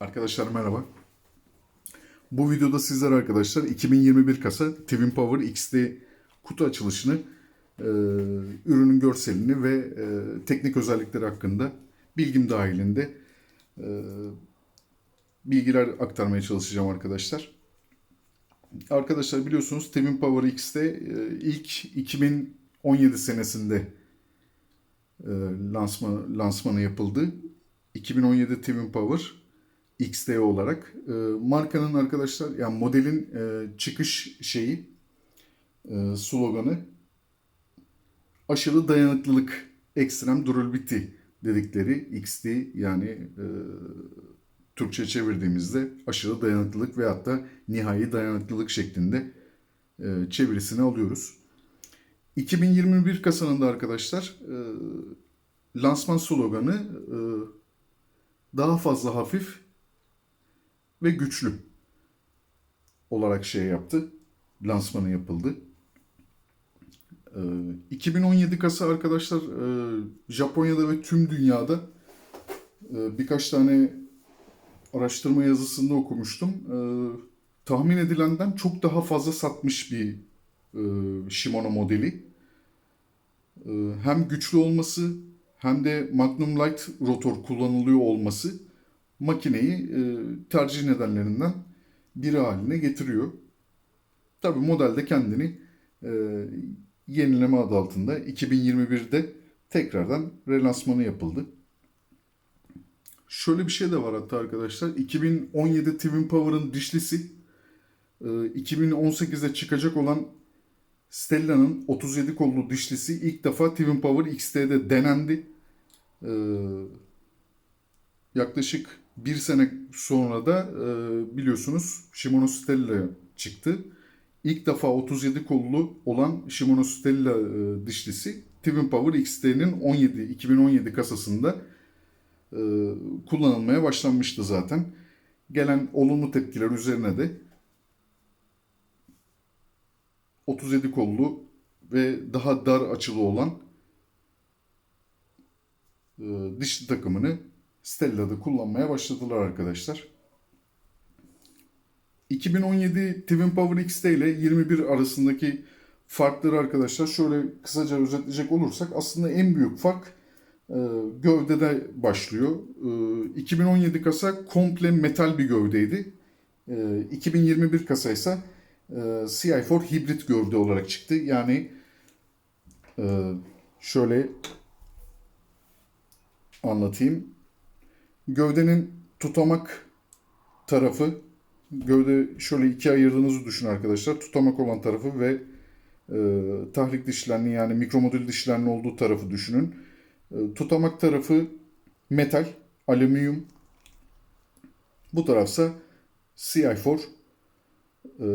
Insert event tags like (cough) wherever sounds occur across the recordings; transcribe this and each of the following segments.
Arkadaşlar merhaba. Bu videoda sizler arkadaşlar 2021 kasa Twin Power XT kutu açılışını, e, ürünün görselini ve e, teknik özellikleri hakkında bilgim dahilinde e, bilgiler aktarmaya çalışacağım arkadaşlar. Arkadaşlar biliyorsunuz Twin Power XT e, ilk 2017 senesinde e, lansma, lansmanı yapıldı. 2017 Twin Power XT olarak. E, markanın arkadaşlar yani modelin e, çıkış şeyi e, sloganı aşırı dayanıklılık ekstrem durability dedikleri XT yani e, Türkçe çevirdiğimizde aşırı dayanıklılık ve hatta nihai dayanıklılık şeklinde e, çevirisini alıyoruz. 2021 kasanın da arkadaşlar e, lansman sloganı e, daha fazla hafif ve güçlü olarak şey yaptı. Lansmanı yapıldı. E, 2017 kasa arkadaşlar e, Japonya'da ve tüm dünyada e, birkaç tane araştırma yazısında okumuştum. E, tahmin edilenden çok daha fazla satmış bir Shimano modeli. Hem güçlü olması hem de Magnum Light rotor kullanılıyor olması makineyi e, tercih nedenlerinden biri haline getiriyor. Tabi modelde kendini e, yenileme adı altında 2021'de tekrardan relansmanı yapıldı. Şöyle bir şey de var hatta arkadaşlar. 2017 Twin Power'ın dişlisi e, 2018'de çıkacak olan Stella'nın 37 kollu dişlisi ilk defa Twin Power XT'de denendi. E, yaklaşık bir sene sonra da e, biliyorsunuz Stella çıktı. İlk defa 37 kollu olan Stella e, dişlisi Twin Power XT'nin 17 2017 kasasında e, kullanılmaya başlanmıştı zaten. Gelen olumlu tepkiler üzerine de 37 kollu ve daha dar açılı olan e, dişli takımını Stella'da kullanmaya başladılar arkadaşlar. 2017 Twin Power XT ile 21 arasındaki farkları arkadaşlar şöyle kısaca özetleyecek olursak aslında en büyük fark e, gövdede başlıyor. E, 2017 kasa komple metal bir gövdeydi. E, 2021 kasa ise e, CI4 hibrit gövde olarak çıktı. Yani e, şöyle anlatayım. Gövdenin tutamak tarafı gövde şöyle ikiye ayırdığınızı düşün arkadaşlar. Tutamak olan tarafı ve e, tahrik dişlerinin yani mikromodül dişlerinin olduğu tarafı düşünün. E, tutamak tarafı metal, alüminyum. Bu tarafsa CI4 e,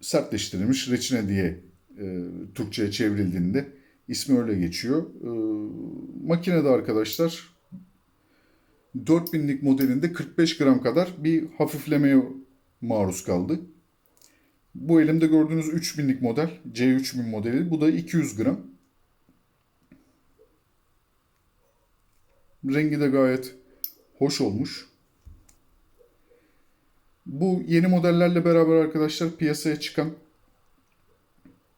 sertleştirilmiş reçine diye e, Türkçe'ye çevrildiğinde ismi öyle geçiyor. E, makinede arkadaşlar 4000'lik modelinde 45 gram kadar bir hafiflemeye maruz kaldı. Bu elimde gördüğünüz 3000'lik model C3000 modeli. Bu da 200 gram. Rengi de gayet hoş olmuş. Bu yeni modellerle beraber arkadaşlar piyasaya çıkan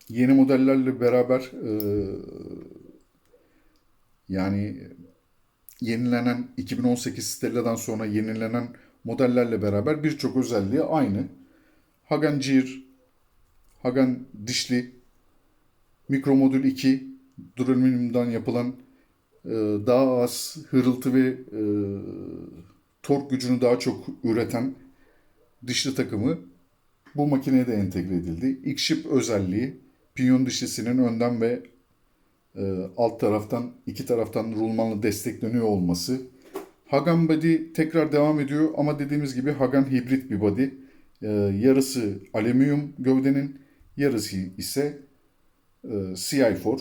yeni modellerle beraber e, yani yenilenen 2018 Stella'dan sonra yenilenen modellerle beraber birçok özelliği aynı. Hagan Gear, Hagan dişli, mikromodül 2, duralüminyumdan yapılan e, daha az hırıltı ve e, tork gücünü daha çok üreten dişli takımı bu makineye de entegre edildi. X-Ship özelliği pinyon dişlisinin önden ve alt taraftan iki taraftan rulmanla destekleniyor olması. Hagan body tekrar devam ediyor ama dediğimiz gibi Hagan hibrit bir body. E, yarısı alüminyum gövdenin, yarısı ise e, CI4.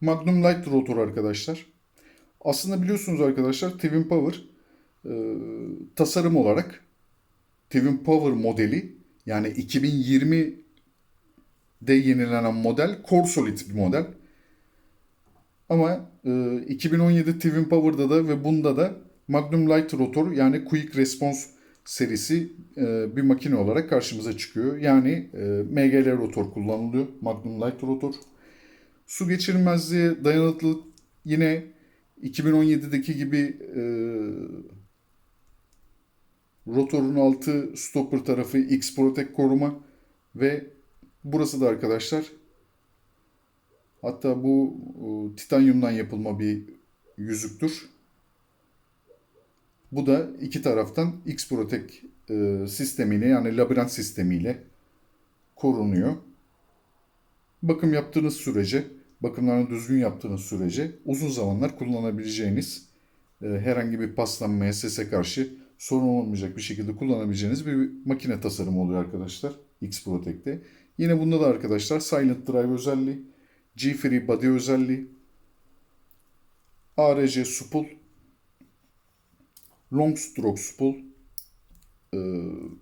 Magnum Light rotor arkadaşlar. Aslında biliyorsunuz arkadaşlar Twin Power e, tasarım olarak Twin Power modeli yani 2020 de yenilenen model Core Solid bir model. Ama e, 2017 Twin Power'da da ve bunda da Magnum Light Rotor yani Quick Response serisi e, bir makine olarak karşımıza çıkıyor. Yani e, MGL rotor kullanılıyor. Magnum Light Rotor. Su geçirmezliğe dayanıklılık yine 2017'deki gibi e, rotorun altı stopper tarafı X Protect koruma ve burası da arkadaşlar hatta bu e, titanyumdan yapılma bir yüzüktür. Bu da iki taraftan X Protect e, sistemiyle yani labirent sistemiyle korunuyor. Bakım yaptığınız sürece, bakımlarını düzgün yaptığınız sürece uzun zamanlar kullanabileceğiniz, e, herhangi bir paslanmaya, sese karşı sorun olmayacak bir şekilde kullanabileceğiniz bir makine tasarımı oluyor arkadaşlar X Protect'te. Yine bunda da arkadaşlar Silent Drive özelliği, G-Free Body özelliği, ARC Supul, Long Stroke Spool e,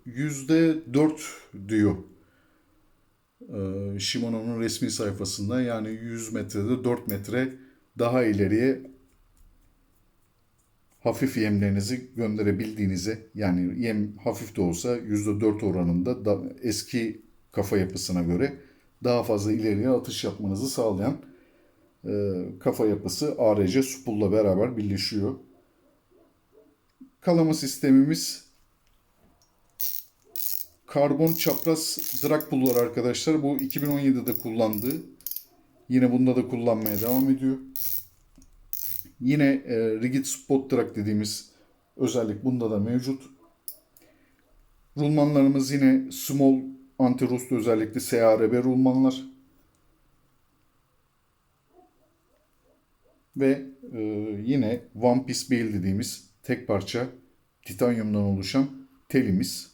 %4 diyor e, Shimano'nun resmi sayfasında. Yani 100 metrede 4 metre daha ileriye hafif yemlerinizi gönderebildiğinize yani yem hafif de olsa %4 oranında da eski kafa yapısına göre daha fazla ileriye atış yapmanızı sağlayan e, kafa yapısı ARC Spool'la beraber birleşiyor. Kalama sistemimiz karbon çapraz drag pullar arkadaşlar. Bu 2017'de kullandığı. Yine bunda da kullanmaya devam ediyor. Yine e, rigid spot drag dediğimiz özellik bunda da mevcut. Rulmanlarımız yine small anti-rust özellikli SARB rulmanlar. Ve e, yine One Piece Bail dediğimiz tek parça titanyumdan oluşan telimiz.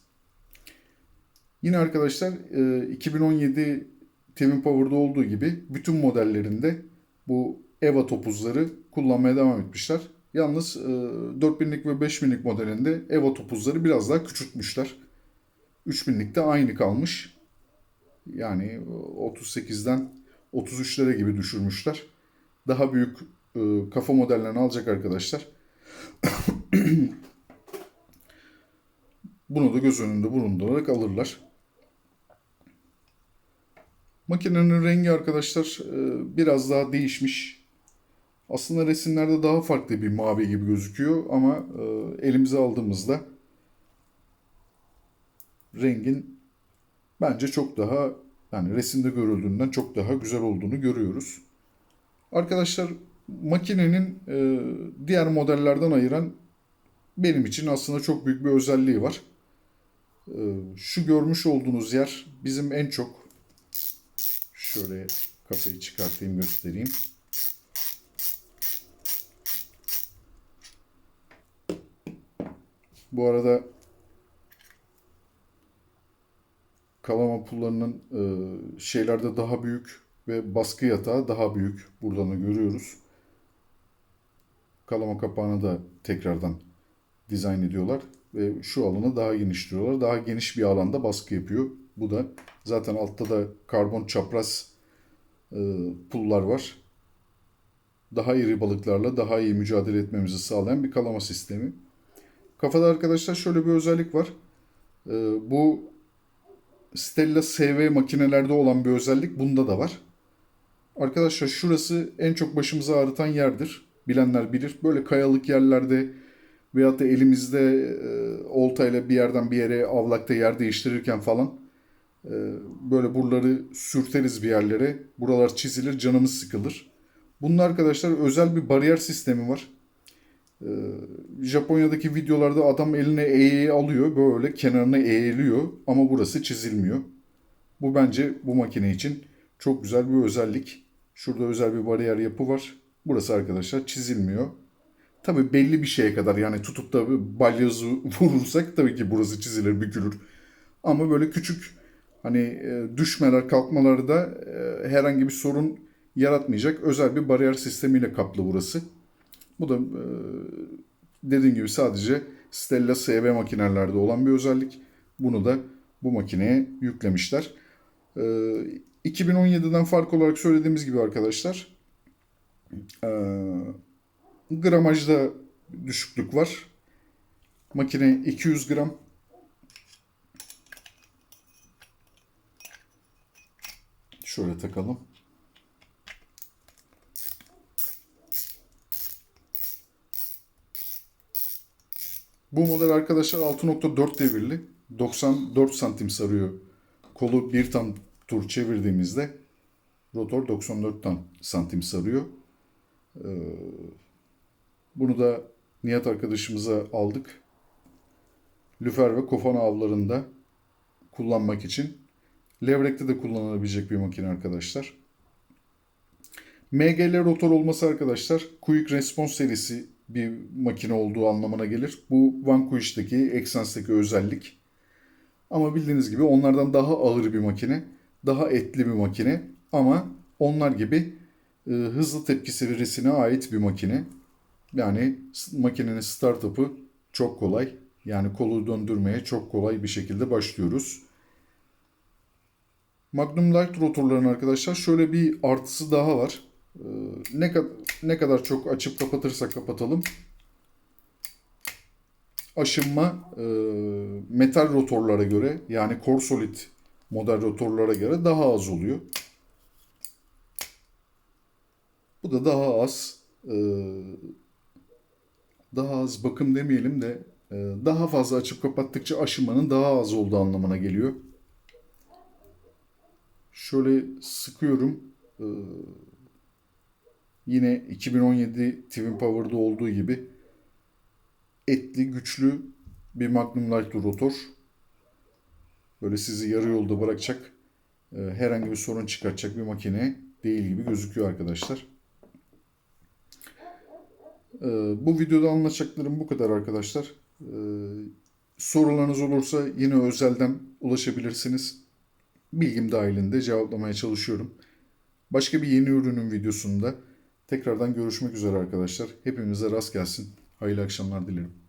Yine arkadaşlar 2017 Tevin Power'da olduğu gibi bütün modellerinde bu EVA topuzları kullanmaya devam etmişler. Yalnız 4000'lik ve 5000'lik modelinde EVA topuzları biraz daha küçültmüşler. 3000'likte aynı kalmış. Yani 38'den 33'lere gibi düşürmüşler. Daha büyük kafa modellerini alacak arkadaşlar. (coughs) Bunu da göz önünde bulundurarak alırlar. Makinenin rengi arkadaşlar biraz daha değişmiş. Aslında resimlerde daha farklı bir mavi gibi gözüküyor ama elimize aldığımızda rengin bence çok daha yani resimde görüldüğünden çok daha güzel olduğunu görüyoruz. Arkadaşlar makinenin diğer modellerden ayıran benim için aslında çok büyük bir özelliği var. Şu görmüş olduğunuz yer bizim en çok şöyle kafayı çıkartayım göstereyim. Bu arada kalama pullarının şeylerde daha büyük ve baskı yatağı daha büyük. Buradan da görüyoruz. Kalama kapağını da tekrardan dizayn ediyorlar ve şu alanı daha genişliyorlar. Daha geniş bir alanda baskı yapıyor. Bu da zaten altta da karbon çapraz e, pullar var. Daha iri balıklarla daha iyi mücadele etmemizi sağlayan bir kalama sistemi. Kafada arkadaşlar şöyle bir özellik var. E, bu Stella SV makinelerde olan bir özellik bunda da var. Arkadaşlar şurası en çok başımızı ağrıtan yerdir. Bilenler bilir. Böyle kayalık yerlerde veyahut da elimizde e, oltayla bir yerden bir yere avlakta yer değiştirirken falan e, böyle buraları sürteriz bir yerlere. Buralar çizilir, canımız sıkılır. Bunun arkadaşlar özel bir bariyer sistemi var. E, Japonya'daki videolarda adam eline eğeyi alıyor, böyle kenarına eğiliyor ama burası çizilmiyor. Bu bence bu makine için çok güzel bir özellik. Şurada özel bir bariyer yapı var. Burası arkadaşlar çizilmiyor. Tabii belli bir şeye kadar yani tutup da balyozı (laughs) vurursak tabii ki burası çizilir, bükülür. Ama böyle küçük hani e, düşmeler, kalkmaları da e, herhangi bir sorun yaratmayacak özel bir bariyer sistemiyle kaplı burası. Bu da e, dediğim gibi sadece Stella SV makinelerde olan bir özellik. Bunu da bu makineye yüklemişler. 2017'den fark olarak söylediğimiz gibi arkadaşlar gramajda düşüklük var. Makine 200 gram. Şöyle takalım. Bu model arkadaşlar 6.4 devirli. 94 santim sarıyor. Kolu bir tam tur çevirdiğimizde rotor 94 tam santim sarıyor. Ee, bunu da Nihat arkadaşımıza aldık. Lüfer ve kofana avlarında kullanmak için. Levrekte de kullanılabilecek bir makine arkadaşlar. MGL rotor olması arkadaşlar Quick Response serisi bir makine olduğu anlamına gelir. Bu Vanquish'teki, Exense'deki özellik. Ama bildiğiniz gibi onlardan daha ağır bir makine, daha etli bir makine ama onlar gibi e, hızlı tepkisi verisine ait bir makine. Yani makinenin startup'ı çok kolay. Yani kolu döndürmeye çok kolay bir şekilde başlıyoruz. Magnum Light rotorların arkadaşlar şöyle bir artısı daha var. Ee, ne, ne kadar çok açıp kapatırsak kapatalım. Aşınma e, metal rotorlara göre yani Core Solid model rotorlara göre daha az oluyor. Bu da daha az e, daha az bakım demeyelim de e, daha fazla açıp kapattıkça aşınmanın daha az olduğu anlamına geliyor. Şöyle sıkıyorum. Ee, yine 2017 Twin Power'da olduğu gibi etli, güçlü bir Magnum Light rotor. Böyle sizi yarı yolda bırakacak, e, herhangi bir sorun çıkartacak bir makine değil gibi gözüküyor arkadaşlar. Ee, bu videoda anlatacaklarım bu kadar arkadaşlar. Ee, sorularınız olursa yine özelden ulaşabilirsiniz bilgim dahilinde cevaplamaya çalışıyorum. Başka bir yeni ürünün videosunda tekrardan görüşmek üzere arkadaşlar. Hepimize rast gelsin. Hayırlı akşamlar dilerim.